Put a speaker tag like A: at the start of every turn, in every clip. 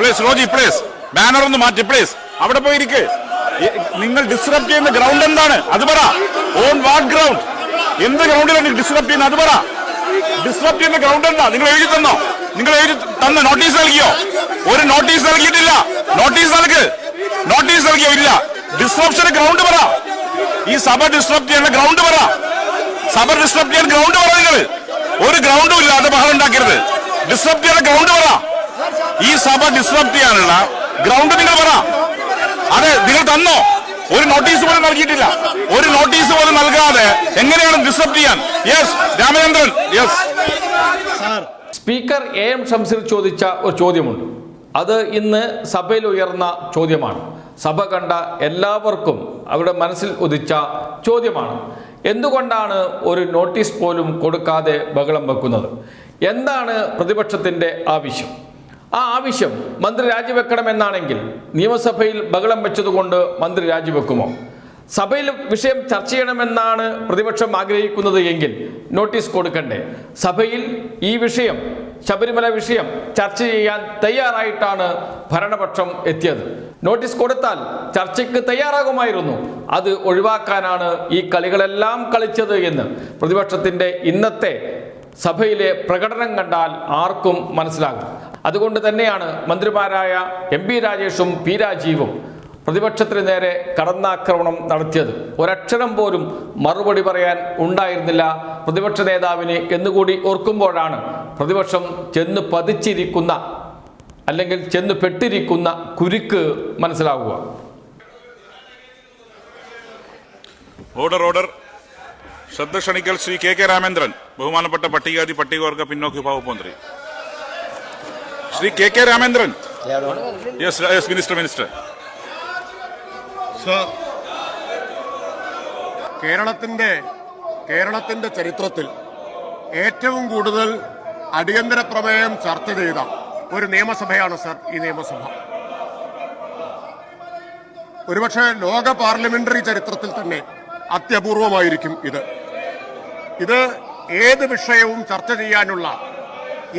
A: Please Roji please banner ഒന്ന് മാറ്റി please അവിടെ പോയി ഇരിക്കേ നിങ്ങൾ ഡിസ്റ്റർബ് ചെയ്യുന്ന ഗ്രൗണ്ട് എന്താണ്? അത് പറ. ഓൺ വാട്ട് ഗ്രൗണ്ട് എന്ത് ഗ്രൗണ്ടിലാണ് ഡിസ്റ്റർബ് ചെയ്യുന്നത്? അത് പറ. ഡിസ്റ്റർബ് ചെയ്യുന്ന ഗ്രൗണ്ട് എന്താ? നിങ്ങൾ എഴുതി തന്നോ? നിങ്ങൾ എഴുതി തന്ന നോട്ടീസ് നൽകിയോ? ഒരു നോട്ടീസ് നൽകിയിട്ടില്ല. നോട്ടീസ് നൽക് നോട്ടീസ് നൽകിയോ? ഇല്ല. ഡിസ്റപ്ഷന് ഗ്രൗണ്ട് പറ. ഈ സഭ ഡിസ്റ്റർബ് ചെയ്യുന്ന ഗ്രൗണ്ട് പറ. സഭ ഡിസ്റ്റർബ് ചെയ്യാൻ ഗ്രൗണ്ട് പറ നിങ്ങൾ. ഒരു ഗ്രൗണ്ടും ഇല്ലാതെ ബഹളം ഉണ്ടാക്കരുത്. ഡിസ്റ്റർബ് ചെയ്യുന്ന ഗ്രൗണ്ട് പറ. ഈ സഭ ഡിസ്റപ്റ്റ് ചെയ്യാനുള്ള ഗ്രൗണ്ട് നിങ്ങൾ പറ. അതെ നിങ്ങൾ തന്നോ? ഒരു നോട്ടീസ് പോലും നൽകിയിട്ടില്ല. ഒരു നോട്ടീസ് പോലും നൽകാതെ എങ്ങനെയാണ് ഡിസ്റപ്റ്റ് ചെയ്യാൻ? Yes Ramachandran. Yes
B: speaker A M ഷംസിൽ ചോദിച്ച ഒരു ചോദ്യമുണ്ട്. അത് ഇന്ന് സഭയിൽ ഉയർന്ന ചോദ്യമാണ്. സഭ കണ്ട എല്ലാവർക്കും അവരുടെ മനസ്സിൽ ഉദിച്ച ചോദ്യമാണ്. എന്തുകൊണ്ടാണ് ഒരു നോട്ടീസ് പോലും കൊടുക്കാതെ ബഹളം വെക്കുന്നത്? എന്താണ് പ്രതിപക്ഷത്തിന്റെ ആവശ്യം? ആ ആവശ്യം മന്ത്രി രാജിവെക്കണമെന്നാണെങ്കിൽ നിയമസഭയിൽ ബഹളം വെച്ചതുകൊണ്ട് മന്ത്രി രാജിവെക്കുമോ? സഭയിൽ വിഷയം ചർച്ച ചെയ്യണമെന്നാണ് പ്രതിപക്ഷം ആഗ്രഹിക്കുന്നത് എങ്കിൽ നോട്ടീസ് കൊടുക്കണ്ടേ? സഭയിൽ ഈ വിഷയം ശബരിമല വിഷയം ചർച്ച ചെയ്യാൻ തയ്യാറായിട്ടാണ് ഭരണപക്ഷം എത്തിയത്. നോട്ടീസ് കൊടുത്താൽ ചർച്ചയ്ക്ക് തയ്യാറാകുമായിരുന്നു. അത് ഒഴിവാക്കാനാണ് ഈ കളികളെല്ലാം കളിച്ചത് എന്ന് പ്രതിപക്ഷത്തിന്റെ ഇന്നത്തെ സഭയിലെ പ്രകടനം കണ്ടാൽ ആർക്കും മനസ്സിലാകും. അതുകൊണ്ട് തന്നെയാണ് മന്ത്രിമാരായ എം പി രാജേഷും പി രാജീവും പ്രതിപക്ഷത്തിന് നേരെ കടന്നാക്രമണം നടത്തിയത്. ഒരക്ഷരം പോലും മറുപടി പറയാൻ ഉണ്ടായിരുന്നില്ല പ്രതിപക്ഷ നേതാവിന് എന്നുകൂടി ഓർക്കുമ്പോഴാണ് പ്രതിപക്ഷം ചെന്ന് പതിച്ചിരിക്കുന്ന അല്ലെങ്കിൽ ചെന്ന് പെട്ടിരിക്കുന്ന കുരുക്ക് മനസ്സിലാവുക.
A: Order order. ശ്രദ്ധ ക്ഷണിക്കൽ ശ്രീ കെ കെ രാമേന്ദ്രൻ ബഹുമാനപ്പെട്ട പട്ടികജാതി പട്ടികവർഗ പിന്നോക്കി വിഭാഗ മന്ത്രി. Shri K K Ramendran. Yes yes minister minister
C: കേരളത്തിന്റെ കേരളത്തിന്റെ ചരിത്രത്തിൽ ഏറ്റവും കൂടുതൽ അടിയന്തര പ്രമേയം ചർച്ച ചെയ്ത ഒരു നിയമസഭയാണ് സർ ഈ നിയമസഭ. ഒരുപക്ഷെ ലോക പാർലമെന്ററി ചരിത്രത്തിൽ തന്നെ അത്യപൂർവമായിരിക്കും ഇത്. ഇത് ഏത് വിഷയവും ചർച്ച ചെയ്യാനുള്ള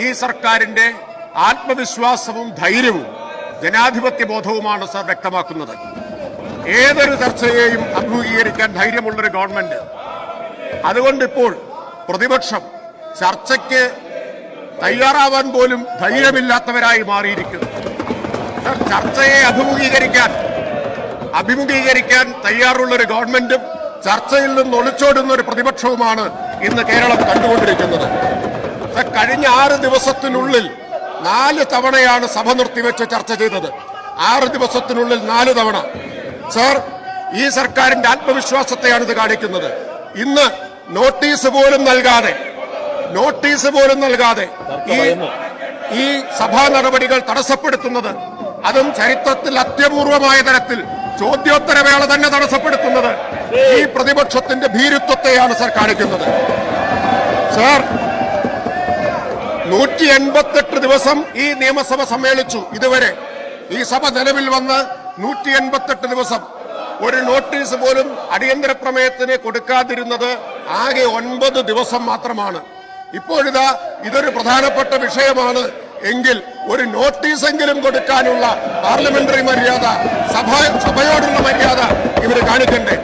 C: ഈ സർക്കാരിന്റെ ആത്മവിശ്വാസവും ധൈര്യവും ജനാധിപത്യ ബോധവുമാണ് സർ വ്യക്തമാക്കുന്നത്. ഏതൊരു ചർച്ചയെയും അഭിമുഖീകരിക്കാൻ ധൈര്യമുള്ളൊരു ഗവൺമെന്റ്. അതുകൊണ്ട് ഇപ്പോൾ പ്രതിപക്ഷം ചർച്ചയ്ക്ക് തയ്യാറാവാൻ പോലും ധൈര്യമില്ലാത്തവരായി മാറിയിരിക്കുന്നു. ചർച്ചയെ അഭിമുഖീകരിക്കാൻ അഭിമുഖീകരിക്കാൻ തയ്യാറുള്ളൊരു ഗവൺമെന്റും ചർച്ചയിൽ നിന്ന് ഒളിച്ചോടുന്ന ഒരു പ്രതിപക്ഷവുമാണ് ഇന്ന് കേരളം കണ്ടുകൊണ്ടിരിക്കുന്നത്. കഴിഞ്ഞ ആറ് ദിവസത്തിനുള്ളിൽ നാല് തവണയാണ് സഭ നിർത്തിവെച്ച് ചർച്ച ചെയ്തത്. ആറ് ദിവസത്തിനുള്ളിൽ നാല് തവണ. സർ ഈ സർക്കാരിന്റെ ആത്മവിശ്വാസത്തെയാണ് ഇത് കാണിക്കുന്നത്. ഇന്ന് നോട്ടീസ് പോലും നൽകാതെ നോട്ടീസ് പോലും നൽകാതെ ഈ ഈ സഭാ നടപടികൾ തടസ്സപ്പെടുത്തുന്നത് അതും ചരിത്രത്തിൽ അത്യപൂർവമായ തരത്തിൽ ചോദ്യോത്തരവേള തന്നെ തടസ്സപ്പെടുത്തുന്നത് ഈ പ്രതിപക്ഷത്തിന്റെ ഭീരുത്വത്തെയാണ് സർ കാണിക്കുന്നത്. സാർ നൂറ്റി എൺപത്തെട്ട് ദിവസം ഈ നിയമസഭ സമ്മേളിച്ചു ഇതുവരെ. ഈ സഭ നിലവിൽ വന്ന് നൂറ്റി എൺപത്തെട്ട് ദിവസം. ഒരു നോട്ടീസ് പോലും അടിയന്തര പ്രമേയത്തിന് കൊടുക്കാതിരുന്നത് ആകെ ഒൻപത് ദിവസം മാത്രമാണ്. ഇപ്പോഴിതാ ഇതൊരു പ്രധാനപ്പെട്ട വിഷയമാണ്. എങ്കിൽ ഒരു നോട്ടീസെങ്കിലും കൊടുക്കാനുള്ള പാർലമെന്ററി മര്യാദ സഭ സഭയോടുള്ള മര്യാദ ഇവർ കാണിക്കണ്ടേ.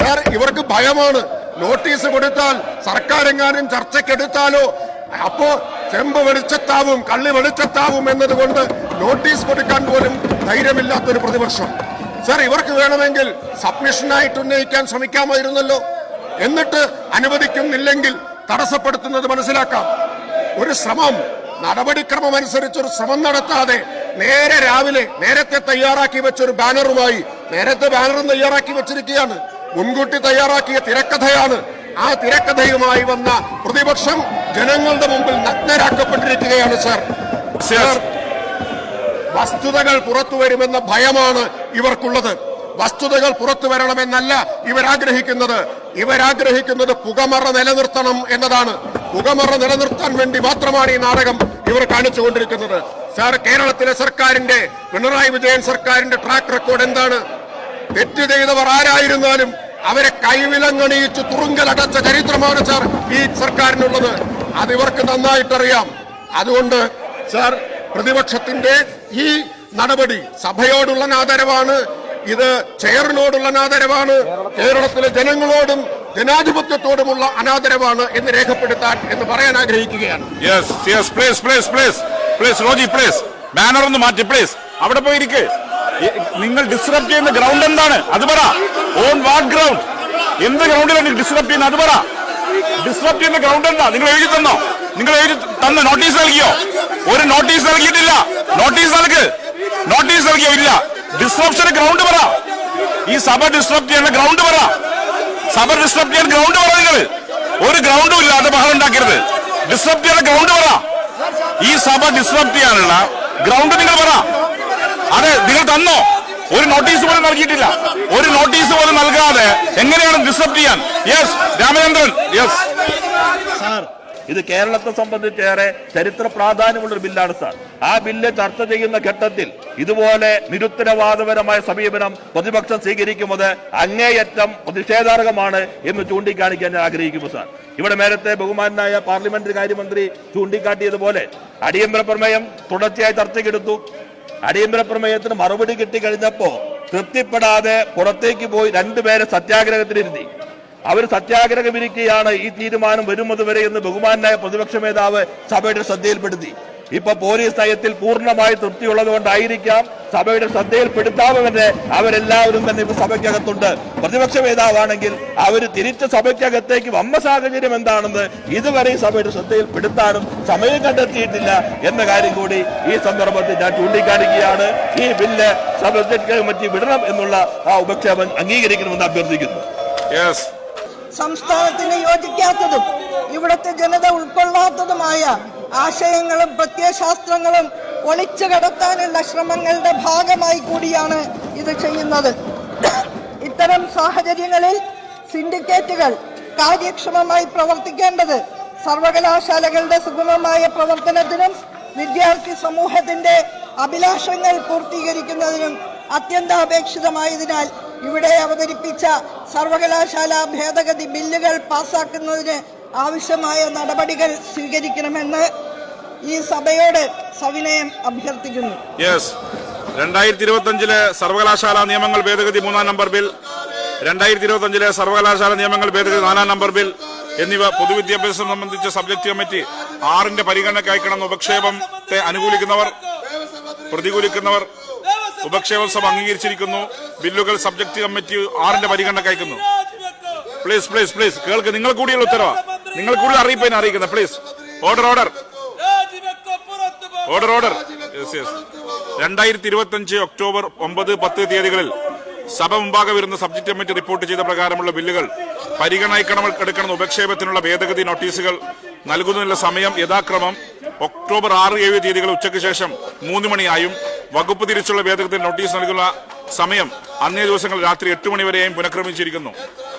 C: സാർ ഇവർക്ക് ഭയമാണ്. നോട്ടീസ് കൊടുത്താൽ സർക്കാരെങ്ങാനും ചർച്ചയ്ക്കെടുത്താലോ? അപ്പോ ചെമ്പ് വെളിച്ചത്താവും കള്ളി വെളിച്ചത്താവും എന്നതുകൊണ്ട് നോട്ടീസ് കൊടുക്കാൻ പോലും ധൈര്യമില്ലാത്തൊരു പ്രതിപക്ഷം. സർ ഇവർക്ക് വേണമെങ്കിൽ സബ്മിഷനായിട്ട് ഉന്നയിക്കാൻ ശ്രമിക്കാമായിരുന്നല്ലോ. എന്നിട്ട് അനുവദിക്കുന്നില്ലെങ്കിൽ തടസ്സപ്പെടുത്തുന്നത് മനസ്സിലാക്കാം. ഒരു ശ്രമം നടപടിക്രമം അനുസരിച്ച് ഒരു ശ്രമം നടത്താതെ നേരെ രാവിലെ നേരത്തെ തയ്യാറാക്കി വെച്ച ഒരു ബാനറുമായി നേരത്തെ ബാനറും തയ്യാറാക്കി വെച്ചിരിക്കുകയാണ്. മുൻകൂട്ടി തയ്യാറാക്കിയ തിരക്കഥയാണ് ആ തിരക്കഥയുമായി വന്ന പ്രതിപക്ഷം. ജനങ്ങളുടെ മുമ്പിൽ നഗ്നരാക്കപ്പെട്ടിരിക്കുകയാണ് സാർ. സാർ വസ്തുതകൾ പുറത്തു വരുമെന്ന ഭയമാണ് ഇവർക്കുള്ളത്. വസ്തുതകൾ പുറത്തു വരണമെന്നല്ല ഇവരാഗ്രഹിക്കുന്നത്. ഇവരാഗ്രഹിക്കുന്നത് പുകമറ നിലനിർത്തണം എന്നതാണ്. പുകമറ നിലനിർത്താൻ വേണ്ടി മാത്രമാണ് ഈ നാടകം ഇവർ കാണിച്ചുകൊണ്ടിരിക്കുന്നത്. സാർ കേരളത്തിലെ സർക്കാരിന്റെ പിണറായി വിജയൻ സർക്കാരിന്റെ ട്രാക്ക് റെക്കോർഡ് എന്താണ്? തെറ്റ് ചെയ്തവർ ആരായിരുന്നാലും അവരെ കൈവിലങ്ങണിയിച്ച് തുറുങ്കലടച്ച ചരിത്രമാണ് സാർ ഈ സർക്കാരിനുള്ളത്. അത് ഇവർക്ക് നന്നായിട്ടറിയാം. അതുകൊണ്ട് സാർ പ്രതിപക്ഷത്തിന്റെ ഈ നടപടി സഭയോടുള്ള ആദരവാണ് ഇത് ചെയറിനോടുള്ള അനാദരവാണ് കേരളത്തിലെ ജനങ്ങളോടും ജനാധിപത്യത്തോടുമുള്ള അനാദരവാണ് എന്ന് രേഖപ്പെടുത്താൻ എന്ന് പറയാൻ ആഗ്രഹിക്കുകയാണ്.
A: ബാനർ മാറ്റി പ്ലീസ് അവിടെ പോയിരിക്കെ നിങ്ങൾ ഡിസ്റ്റർബ് ചെയ്യുന്ന ഗ്രൗണ്ട് എന്താണ്? അത് പറ. ഓൺ വാട്ട് ഗ്രൗണ്ട് എന്ത് ഗ്രൗണ്ടിലാണ് ഡിസ്റ്റർബ് ചെയ്യുന്നത്? അത് പറ. ഡിസ്റപ്റ്റ് ചെയ്യുന്ന ഗ്രൗണ്ട് എന്താ? നിങ്ങൾ എഴുതി തന്നോ? നിങ്ങൾ എഴുതി തന്ന നോട്ടീസ് നൽകിയോ? ഒരു നോട്ടീസ് നൽകിയിട്ടില്ല. നോട്ടീസ് നൽക് നോട്ടീസ് നൽകിയോ? ഇല്ല. ഡിസ്റപ്ഷൻ ഗ്രൗണ്ട് പറ. ഈ സഭ ഡിസ്റപ്റ്റ് ചെയ്യുന്ന ഗ്രൗണ്ട് പറ. സഭ ഡിസ്റപ്റ്റ് ചെയ്യാൻ ഗ്രൗണ്ട് പറ നിങ്ങൾ. ഒരു ഗ്രൗണ്ടും ഇല്ലാതെ ബഹളം ഉണ്ടാക്കരുത്. ഡിസ്റപ്റ്റ് ചെയ്യുന്ന ഗ്രൗണ്ട് പറ. ഈ സഭ ഡിസ്റപ്റ്റ് ചെയ്യാനുള്ള ഗ്രൗണ്ട് നിങ്ങൾ പറ. അതെ നിങ്ങൾ തന്നോ? ഒരു നോട്ടീസ് പോലും നൽകിയിട്ടില്ല. ഒരു നോട്ടീസ് പോലും നൽകാതെ എങ്ങനെയാണ് ഡിസ്റപ്റ്റ് ചെയ്യാൻ. യെസ് രാമചന്ദ്രൻ. യെസ്
D: ഇത് കേരളത്തെ സംബന്ധിച്ചേറെ ചരിത്ര പ്രാധാന്യമുള്ള ഒരു ബില്ലാണ് സാർ. ആ ബില്ല് ചർച്ച ചെയ്യുന്ന ഘട്ടത്തിൽ ഇതുപോലെ നിരുത്തരവാദപരമായ സമീപനം പ്രതിപക്ഷം സ്വീകരിക്കുന്നത് അങ്ങേയറ്റം പ്രതിഷേധാർഹമാണ് എന്ന് ചൂണ്ടിക്കാണിക്കാൻ ഞാൻ ആഗ്രഹിക്കുന്നു സാർ. ഇവിടെ നേരത്തെ ബഹുമാനായ പാർലമെന്ററി കാര്യമന്ത്രി ചൂണ്ടിക്കാട്ടിയതുപോലെ അടിയന്തര പ്രമേയം തുടർച്ചയായി ചർച്ചയ്ക്കെടുത്തു. അടിയന്തര പ്രമേയത്തിന് മറുപടി കിട്ടിക്കഴിഞ്ഞപ്പോ തൃപ്തിപ്പെടാതെ പുറത്തേക്ക് പോയി രണ്ടുപേരെ സത്യാഗ്രഹത്തിലിരുത്തി. അവർ സത്യാഗ്രഹം ഇരിക്കുകയാണ് ഈ തീരുമാനം വരുന്നത് വരെ എന്ന് ബഹുമാനായ പ്രതിപക്ഷ നേതാവ് സഭയുടെ ശ്രദ്ധയിൽപ്പെടുത്തി. ഇപ്പൊ പോലീസ് നയത്തിൽ പൂർണമായി തൃപ്തിയുള്ളത് കൊണ്ടായിരിക്കാം സഭയുടെ ശ്രദ്ധയിൽപ്പെടുത്താമെന്ന് അവരെല്ലാവരും തന്നെ ഇപ്പൊ സഭയ്ക്കകത്തുണ്ട്. പ്രതിപക്ഷ നേതാവാണെങ്കിൽ അവർ തിരിച്ച് സഭയ്ക്കകത്തേക്ക് വന്ന സാഹചര്യം എന്താണെന്ന് ഇതുവരെ ഈ സഭയുടെ ശ്രദ്ധയിൽപ്പെടുത്താനും സമയം കണ്ടെത്തിയിട്ടില്ല എന്ന കാര്യം കൂടി ഈ സന്ദർഭത്തിൽ ഞാൻ ചൂണ്ടിക്കാണിക്കുകയാണ്. ഈ ബില്ല് സബ്ജക്ട് കമ്മിറ്റി വിടണം എന്നുള്ള ആ ഉപക്ഷേപം അംഗീകരിക്കണമെന്ന് അഭ്യർത്ഥിക്കുന്നു.
A: യെസ്
E: സംസ്ഥാനത്തിന് യോജിക്കാത്തതും ഇവിടുത്തെ ജനത ഉൾക്കൊള്ളാത്തതുമായ ആശയങ്ങളും പ്രത്യയശാസ്ത്രങ്ങളും ഒളിച്ചു കടത്താനുള്ള ശ്രമങ്ങളുടെ ഭാഗമായി കൂടിയാണ് ഇത് ചെയ്യുന്നത്. ഇത്തരം സാഹചര്യങ്ങളിൽ സിൻഡിക്കേറ്റുകൾ കാര്യക്ഷമമായി പ്രവർത്തിക്കേണ്ടത് സർവകലാശാലകളുടെ സുഗമമായ പ്രവർത്തനത്തിനും വിദ്യാർത്ഥി സമൂഹത്തിന്റെ അഭിലാഷങ്ങൾ പൂർത്തീകരിക്കുന്നതിനും അത്യന്താപേക്ഷിതമായതിനാൽ ഇവിടെ അവതരിപ്പിച്ച സർവകലാശാല ഭേദഗതി ബില്ലുകൾ പാസാക്കുന്നതിന് ആവശ്യമായ നടപടികൾ സ്വീകരിക്കണമെന്ന് ഈ സഭയോട് സവിനയം അഭ്യർത്ഥിക്കുന്നു.
A: യെസ് രണ്ടായിരത്തി ഇരുപത്തി അഞ്ചിലെ സർവകലാശാല നിയമങ്ങൾ ഭേദഗതി മൂന്നാം നമ്പർ ബിൽ രണ്ടായിരത്തി ഇരുപത്തി അഞ്ചിലെ സർവകലാശാല നിയമങ്ങൾ ഭേദഗതി നാലാം നമ്പർ ബിൽ എന്നിവ പൊതുവിദ്യാഭ്യാസം സംബന്ധിച്ച സബ്ജക്ട് കമ്മിറ്റി ആറിന്റെ പരിഗണനയ്ക്ക് അയക്കണമെന്ന് ഉപക്ഷേപത്തെ അനുകൂലിക്കുന്നവർ പ്രതികൂലിക്കുന്നവർ ഉപക്ഷേപം സഭ അംഗീകരിച്ചിരിക്കുന്നു. ബില്ലുകൾ സബ്ജക്ട് കമ്മിറ്റി ആറിന്റെ പരിഗണനയ്ക്ക് അയക്കുന്നു. പ്ലീസ് പ്ലീസ് പ്ലീസ് കേൾക്ക് നിങ്ങൾ കൂടിയുള്ള ഉത്തരവാ. നിങ്ങൾ കൂടുതൽ അറിയിപ്പതിനെ അറിയിക്കുന്നത് please order order order order രണ്ടായിരത്തി ഇരുപത്തി അഞ്ച് ഒക്ടോബർ ഒമ്പത് പത്ത് തീയതികളിൽ സഭ മുമ്പാകെ വരുന്ന സബ്ജക്ട് കമ്മിറ്റി റിപ്പോർട്ട് ചെയ്ത പ്രകാരമുള്ള ബില്ലുകൾ പരിഗണനയ്ക്കണം എടുക്കണം ഉപക്ഷേപത്തിനുള്ള ഭേദഗതി നോട്ടീസുകൾ നൽകുന്നതിനുള്ള സമയം യഥാക്രമം ഒക്ടോബർ ആറ് ഏഴ് തീയതികൾ ഉച്ചയ്ക്ക് ശേഷം മൂന്ന് മണിയായും വകുപ്പ് തിരിച്ചുള്ള ഭേദഗതി നോട്ടീസ് നൽകുന്ന സമയം അന്നേ ദിവസങ്ങൾ രാത്രി എട്ട് മണിവരെയും പുനഃക്രമിച്ചിരിക്കുന്നു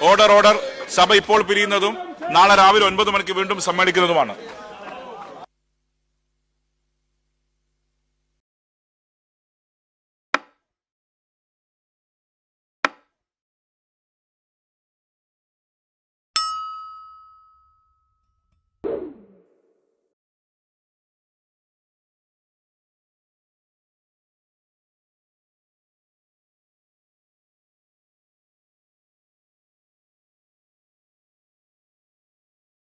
A: ഓർഡർ ഓർഡർ സഭ ഇപ്പോൾ പിരിയുന്നതും നാളെ രാവിലെ ഒൻപത് മണിക്ക് വീണ്ടും സമ്മേളിക്കുന്നതുമാണ്.